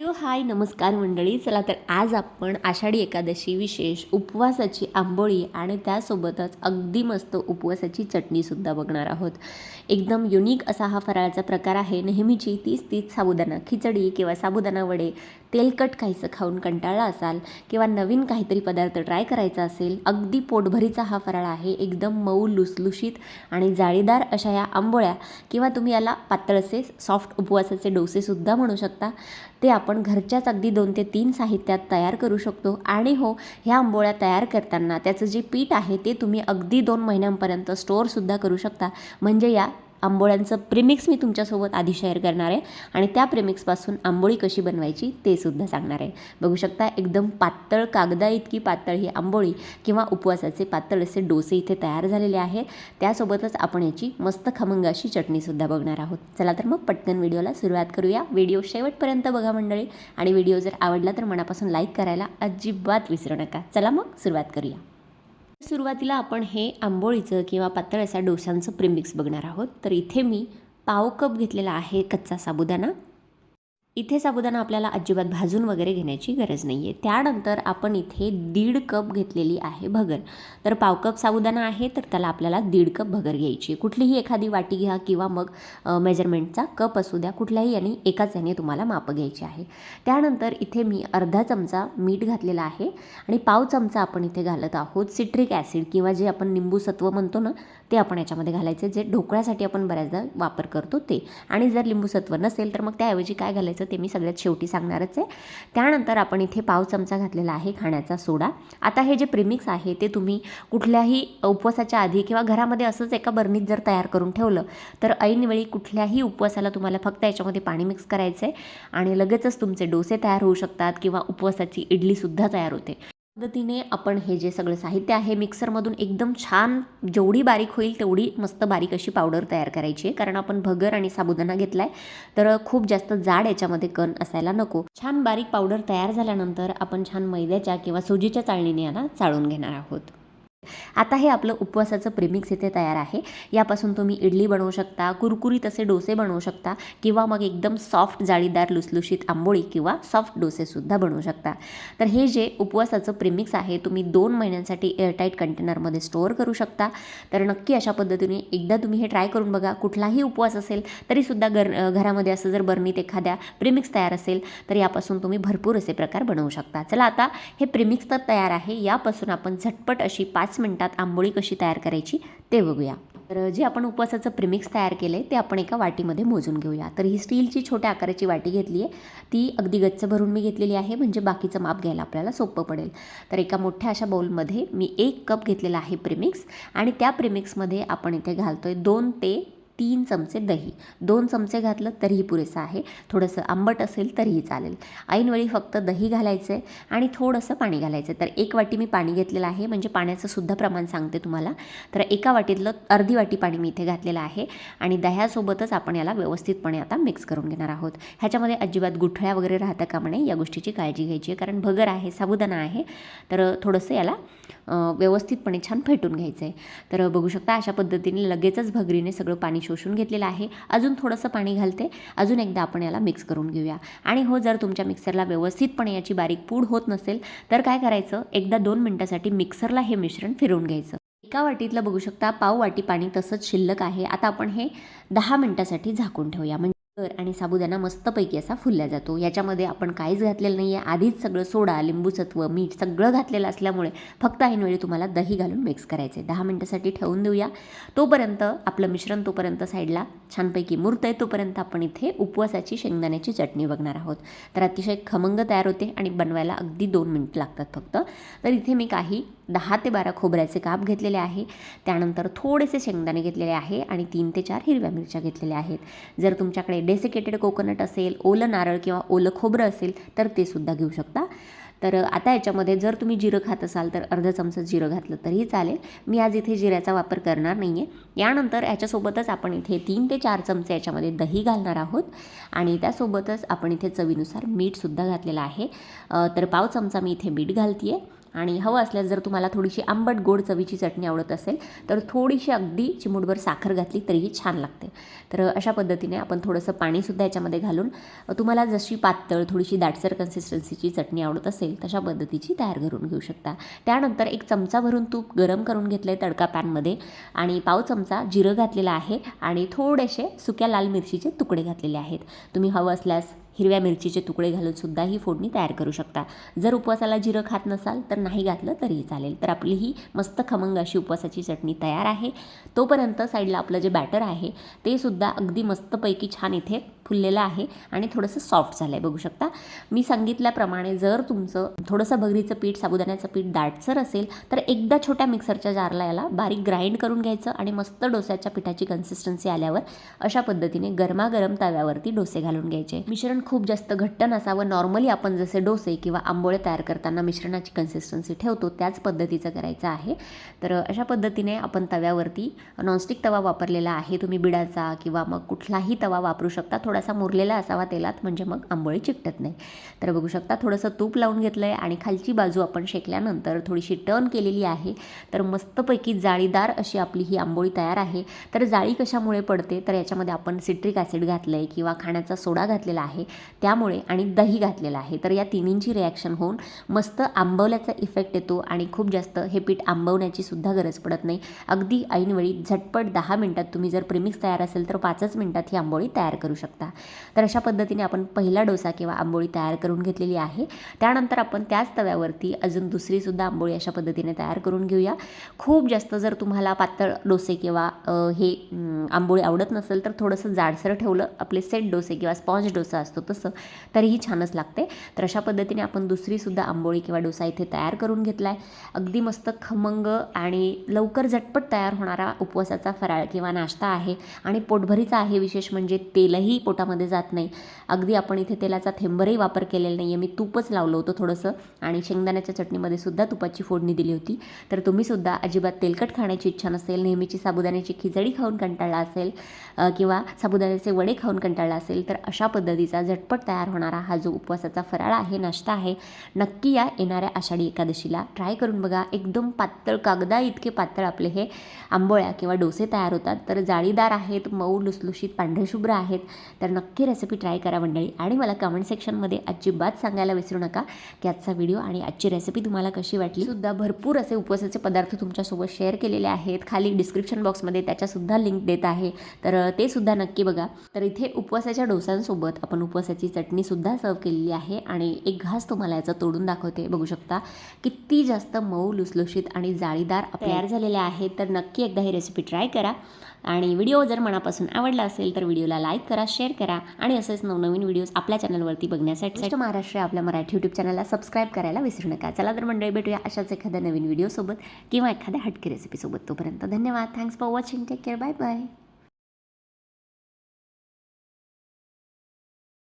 Hello hi नमस्कार मंडळी. चला तर आज आपण आषाढी एकादशी विशेष उपवासाची आंबोळी आणि त्यासोबतच अगदी मस्त उपवासाची चटणीसुद्धा बघणार आहोत. एकदम युनिक असा हा फराळाचा प्रकार आहे. नेहमीची तीच तीच साबुदाणा खिचडी किंवा साबुदाणा वडे. तेलकट काहीसं खाऊन कंटाळला असाल किंवा नवीन काहीतरी पदार्थ ट्राय करायचा असेल अगदी पोटभरीचा हा फराळ आहे. एकदम मऊ लुसलुशीत आणि जाळीदार अशा या आंबोळ्या किंवा तुम्ही याला पातळसे सॉफ्ट उपवासाचे डोसेसुद्धा म्हणू शकता. ते आपण आपण घरच्याच अगदी दोन ते तीन साहित्यात तयार करू शकतो. आणि हो ह्या आंबोळ्या तयार करताना त्याचं जे पीठ आहे ते तुम्ही अगदी दोन महिन्यांपर्यंत स्टोअरसुद्धा करू शकता. म्हणजे या आंबोळ्यांचं प्रिमिक्स मी तुमच्यासोबत आधी शेअर करणार आहे. आणि त्या प्रिमिक्सपासून आंबोळी कशी बनवायची ते सुद्धा सांगणार आहे. बघू शकता एकदम पातळ कागदा इतकी पातळ ही आंबोळी किंवा उपवासाचे पातळ असे डोसे इथे तयार झालेले आहेत. त्यासोबतच आपण याची मस्त खमंग अशी चटणीसुद्धा बघणार आहोत. चला तर मग पटकन व्हिडिओला सुरुवात करूया. व्हिडिओ शेवटपर्यंत बघा मंडळी. आणि व्हिडिओ जर आवडला तर मनापासून लाईक करायला अजिबात विसरू नका. चला मग सुरुवात करूया. सुरुवातीला आपण हे आंबोळीचं किंवा पातळ असा डोशांचं प्रिमिक्स बघणार आहोत. तर इथे मी पाव कप घेतलेला आहे कच्चा साबुदाणा. इथे साबुदाणा आपल्याला अजिबात भाजून वगैरे घेण्याची गरज नाही आहे त्यानंतर आपण इथे दीड कप घेतलेली आहे भगर. तर पाव कप साबुदाणा आहे तर त्याला आपल्याला दीड कप भगर घ्यायची आहे. कुठलीही एखादी वाटी घ्या किंवा मग मेजरमेंटचा कप असू द्या कुठल्याही याने एकाच याने तुम्हाला मापं घ्यायची आहे. त्यानंतर इथे मी अर्धा चमचा मीठ घातलेला आहे आणि पाव चमचा आपण इथे घालत आहोत सिट्रिक ॲसिड किंवा जे आपण निंबू सत्व म्हणतो ना ते आपण याच्यामध्ये घालायचं जे ढोकळ्यासाठी आपण बऱ्याचदा वापर करतो ते. आणि जर लिंबू सत्व नसेल तर मग त्याऐवजी काय घालायचं? ते मी सगळ्यात शेवटी सांगणारच आहे. त्यानंतर आपण इथे पाव चमचा घातलेला आहे खाण्याचा सोडा. आता हे जे प्रिमिक्स आहे ते तुम्ही कुठल्याही उपवासाच्या आधी किंवा घरामध्ये असंच एका बर्नीत जर तयार करून ठेवलं तर ऐनवेळी कुठल्याही उपवासाला तुम्हाला फक्त याच्यामध्ये पाणी मिक्स करायचं आहे आणि लगेचच तुमचे डोसे तयार होऊ शकतात किंवा उपवासाची इडलीसुद्धा तयार होते. पद्धतीने आपण हे जे सगळं साहित्य आहे मिक्सरमधून एकदम छान जेवढी बारीक होईल तेवढी मस्त बारीक अशी पावडर तयार करायची आहे. कारण आपण भगर आणि साबुदाणा घेतला आहे तर खूप जास्त जाड याच्यामध्ये कण असायला नको. छान बारीक पावडर तयार झाल्यानंतर आपण छान मैद्याच्या किंवा सुजीच्या चाळणीने याला चाळून घेणार आहोत. आता हे आपलं उपवासाचं प्रेमिक्स इथे तयार आहे. यापासून तुम्ही इडली बनवू शकता कुरकुरीत असे डोसे बनवू शकता किंवा मग एकदम सॉफ्ट जाळीदार लुसलुशीत आंबोळी किंवा सॉफ्ट डोसेसुद्धा बनवू शकता. तर हे जे उपवासाचं प्रिमिक्स आहे तुम्ही दोन महिन्यांसाठी एअरटाईट कंटेनरमध्ये स्टोअर करू शकता. तर नक्की अशा पद्धतीने एकदा तुम्ही हे ट्राय करून बघा कुठलाही उपवास असेल तरीसुद्धा घर घरामध्ये असं जर बर्नीत एखाद्या प्रिमिक्स तयार असेल तर यापासून तुम्ही भरपूर असे प्रकार बनवू शकता. चला आता हे प्रिमिक्स तर तयार आहे यापासून आपण झटपट अशी पाच मिनटात आंबोळी कशी तयार करायची ते बघूया. तर जे आपण उपवासाचं प्रिमिक्स तयार केलं आहे ते आपण एका वाटीमध्ये मोजून घेऊया. तर ही स्टीलची छोट्या आकाराची वाटी घेतली आहे. ती अगदी गच्च भरून मी घेतलेली आहे म्हणजे बाकीचं माप घ्यायला आपल्याला सोपं पडेल. तर एका मोठ्या अशा बाउलमध्ये मी एक कप घेतलेला आहे प्रिमिक्स आणि त्या प्रिमिक्समध्ये आपण इथे घालतो आहे दोन ते तीन चमचे दही. दोन चमचे घातलं तरीही पुरेसं आहे. थोडंसं आंबट असेल तरीही चालेल. ऐनवेळी फक्त दही घालायचं आहे आणि थोडंसं पाणी घालायचं तर एक वाटी मी पाणी घेतलेलं आहे. म्हणजे पाण्याचं सुद्धा प्रमाण सांगते तुम्हाला. तर एका वाटीतलं अर्धी वाटी पाणी मी इथे घातलेलं आहे. आणि दह्यासोबतच आपण याला व्यवस्थितपणे आता मिक्स करून घेणार आहोत. ह्याच्यामध्ये अजिबात गुठळ्या वगैरे राहता कामा नये. या गोष्टीची काळजी घ्यायची आहे. कारण भगर आहे साबुदाणा आहे. तर थोडंसं याला व्यवस्थितपणे छान फेटून घ्यायचं आहे तर बघू शकता अशा पद्धतीने लगेचच भगरीने सगळं पाणी शोषून घेतलेलं आहे. अजून थोडंसं पाणी घालते. अजून एकदा आपण याला मिक्स करून घेऊया. आणि हो जर तुमच्या मिक्सरला व्यवस्थितपणे याची बारीक पूड होत नसेल तर काय करायचं? एकदा दोन मिनटासाठी मिक्सरला हे मिश्रण फिरवून घ्यायचं. एका वाटीतलं बघू शकता पाव वाटी पाणी तसंच शिल्लक आहे. आता आपण हे दहा मिनटासाठी झाकून ठेवूया. म्हणजे तर आणि साबुदाणा मस्तपैकी असा फुलला जातो. याच्यामध्ये आपण काहीच घातलेलं नाही आहे आधीच सगळं सोडा लिंबूसत्व मीठ सगळं घातलेलं असल्यामुळे फक्त ऐनवेळी तुम्हाला दही घालून मिक्स करायचं आहे दहा मिनटासाठी ठेवून देऊया. तोपर्यंत आपलं मिश्रण तोपर्यंत साईडला छानपैकी मूर्त आहे तोपर्यंत आपण इथे उपवासाची शेंगदाण्याची चटणी बघणार आहोत. तर अतिशय खमंग तयार होते आणि बनवायला अगदी दोन मिनटं लागतात फक्त. तर इथे मी काही दहा ते बारा खोबऱ्याचे काप घेतलेले आहे. त्यानंतर थोडेसे शेंगदाणे घेतलेले आहे आणि तीन ते चार हिरव्या मिरच्या घेतलेल्या आहेत. जर तुमच्याकडे डेसिकेटेड कोकोनट असेल ओलं नारळ किंवा ओलं खोबरं असेल तर ते सुद्धा घेऊ शकता. तर आता याच्यामध्ये जर तुम्ही जिरं खात असाल तर अर्धा चमचा जिरं घातलं तरीही चालेल. मी आज इथे जिऱ्याचा वापर करणार नाही आहे यानंतर याच्यासोबतच आपण इथे तीन ते चार चमचे याच्यामध्ये दही घालणार आहोत. आणि त्यासोबतच आपण इथे चवीनुसार मीठसुद्धा घातलेलं आहे. तर पाव चमचा मी इथे मीठ घालते आहे आणि हवं असल्यास जर तुम्हाला थोडीशी आंबट गोड चवीची चटणी आवडत असेल तर थोडीशी अगदी चिमूटभर साखर घातली तरीही छान लागते. तर अशा पद्धतीने आपण थोडंसं पाणीसुद्धा याच्यामध्ये घालून तुम्हाला जशी पातळ थोडीशी दाटसर कन्सिस्टन्सीची चटणी आवडत असेल तशा पद्धतीची तयार करून घेऊ शकता. त्यानंतर एक चमचा भरून तूप गरम करून घेतलं आहे तडका पॅनमध्ये आणि पाव चमचा जिरं घातलेलं आहे आणि थोडेसे सुक्या लाल मिरचीचे तुकडे घातलेले आहेत. तुम्ही हवं असल्यास हिरव्या मिरचीचे तुकडे घालून सुद्धा ही फोडणी तयार करू शकता. जर उपवासाला जिरं खात नसाल तर नाही घातलं तरीही चालेल. तर आपली ही मस्त खमंग अशी उपवासाची चटणी तयार आहे. तोपर्यंत साईडला आपलं जे बॅटर आहे ते सुद्धा अगदी मस्तपैकी छान इथे फुललेलं आहे आणि थोडंसं सॉफ्ट झालं आहे बघू शकता. मी सांगितल्याप्रमाणे जर तुमचं थोडंसं भगरीचं पीठ साबुदाण्याचं पीठ दाटसर असेल तर एकदा छोट्या मिक्सरच्या जारला याला बारीक ग्राइंड करून घ्यायचं आणि मस्त डोस्याच्या पिठाची कन्सिस्टन्सी आल्यावर अशा पद्धतीने गरमागरम तव्यावरती डोसे घालून घ्यायचे. मिश्रण खूप जास्त घट्ट नसावं. नॉर्मली आपण जसे डोसे किंवा आंबोळे तयार करताना मिश्रणाची कन्सिस्टन्सी ठेवतो त्याच पद्धतीचं करायचं आहे. तर अशा पद्धतीने आपण तव्यावरती नॉनस्टिक तवा वापरलेला आहे. तुम्ही बिडाचा किंवा मग कुठलाही तवा वापरू शकता. थोडासा मुरलेला असावा तेलात म्हणजे मग आंबोळी चिकटत नाही. तर बघू शकता थोडंसं तूप लावून घेतलं आहे आणि खालची बाजू आपण शेकल्यानंतर थोडीशी टर्न केलेली आहे. तर मस्तपैकी जाळीदार अशी आपली ही आंबोळी तयार आहे. तर जाळी कशामुळे पडते? तर याच्यामध्ये आपण सिट्रिक ॲसिड घातलं आहे किंवा खाण्याचा सोडा घातलेला आहे त्यामुळे आणि दही घातलेलं आहे. तर या तिन्हींची रिॲक्शन होऊन मस्त आंबवल्याचा इफेक्ट येतो आणि खूप जास्त हे पीठ आंबवण्याची सुद्धा गरज पडत नाही. अगदी ऐनवेळी झटपट दहा मिनटात तुम्ही जर प्रेमिक्स तयार असेल तर पाचच मिनटात ही आंबोळी तयार करू शकता. तर अशा पद्धतीने आपण पहिला डोसा किंवा आंबोळी तयार करून घेतलेली आहे. त्यानंतर आपण त्याच तव्यावरती अजून दुसरीसुद्धा आंबोळी अशा पद्धतीने तयार करून घेऊया. खूप जास्त जर तुम्हाला पातळ डोसे किंवा हे आंबोळी आवडत नसेल तर थोडंसं जाडसर ठेवलं आपले सेट डोसे किंवा स्पॉन्ज डोसा असतो तसं तरीही छानच लागते. तर अशा पद्धतीने आपण दुसरीसुद्धा आंबोळी किंवा डोसा इथे तयार करून घेतला आहे अगदी मस्त खमंग आणि लवकर झटपट तयार होणारा उपवासाचा फराळ किंवा नाश्ता आहे आणि पोटभरीचा आहे विशेष म्हणजे तेलही पोटामध्ये जात नाही. अगदी आपण इथे तेलाचा थेंबरही वापर केलेला नाही आहे मी तूपच लावलं होतं थोडंसं आणि शेंगदाण्याच्या चटणीमध्ये सुद्धा तुपाची फोडणी दिली होती. तर तुम्हीसुद्धा अजिबात तेलकट खाण्याची इच्छा नसेल नेहमीची साबुदाण्याची खिचडी खाऊन कंटाळला असेल किंवा साबुदाण्याचे वडे खाऊन कंटाळला असेल तर अशा पद्धतीचा झटपट तयार होणारा हा जो उपवासाचा फराळ आहे नाश्ता आहे नक्की या येणाऱ्या आषाढी एकादशीला ट्राय करून बघा. एकदम पातळ कागदा इतके पातळ आपले हे आंबोळ्या किंवा डोसे तयार होतात. तर जाळीदार आहेत मऊ लुसलुशीत पांढरेशुभ्र आहेत. तर नक्की रेसिपी ट्राय करा मंडळी. आणि मला कमेंट सेक्शनमध्ये अजिबात सांगायला विसरू नका की आजचा व्हिडिओ आणि आजची रेसिपी तुम्हाला कशी वाटली. सुद्धा भरपूर असे उपवासाचे पदार्थ तुमच्यासोबत शेअर केलेले आहेत. खाली डिस्क्रिप्शन बॉक्समध्ये त्याच्यासुद्धा लिंक देत आहे. तर ते सुद्धा नक्की बघा. तर इथे उपवासाच्या डोसांसोबत आपण उपवासाची चटणीसुद्धा सर्व केलेली आहे. आणि एक घास तुम्हाला याचा तोडून दाखवते. बघू शकता. किती जास्त मऊ लुसलुशीत आणि जाळीदार तयार झालेले आहेत. तर नक्की एकदा ही रेसिपी ट्राय करा. आणि व्हिडिओ जर मनापासून आवडला असेल तर व्हिडिओला लाईक करा शेअर करा आणि असेच नवनवीन व्हिडिओज आपल्या चॅनलवरती बघण्यासाठी महाराष्ट्र आपल्या मराठी यूट्यूब चॅनलला सबस्क्राईब करायला विसरू नका. चला तर मंडळी भेटूया अशाच एखाद्या नवीन व्हिडिओसोबत किंवा एखाद्या हटके रेसिपीसोबत तोपर्यंत धन्यवाद. Thanks for watching take care bye bye